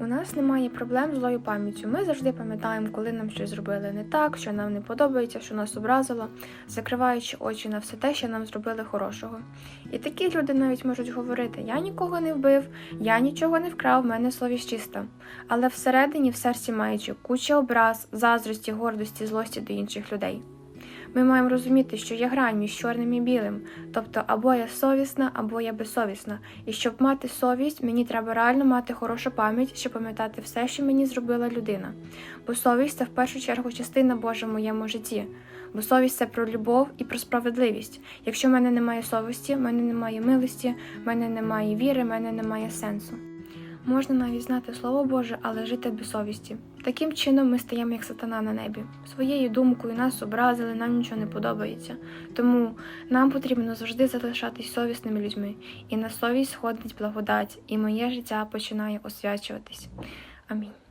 У нас немає проблем з злою пам'яттю. Ми завжди пам'ятаємо, коли нам щось зробили не так, що нам не подобається, що нас образило, закриваючи очі на все те, що нам зробили хорошого. І такі люди навіть можуть говорити: я нікого не вбив, я нічого не вкрав, в мене совість чиста. Але всередині, в серці маючи куча образ, заздрості, гордості, злості до інших людей. Ми маємо розуміти, що є грань між чорним і білим, тобто або я совісна, або я безсовісна. І щоб мати совість, мені треба реально мати хорошу пам'ять, щоб пам'ятати все, що мені зробила людина. Бо совість це в першу чергу частина Божа в моєму житті. Бо совість це про любов і про справедливість. Якщо в мене немає совісті, в мене немає милості, в мене немає віри, в мене немає сенсу. Можна навіть знати Слово Боже, але жити без совісті. Таким чином ми стаємо як сатана на небі. Своєю думкою нас образили, нам нічого не подобається. Тому нам потрібно завжди залишатись совісними людьми, і на совість сходить благодать, і моє життя починає освячуватись. Амінь.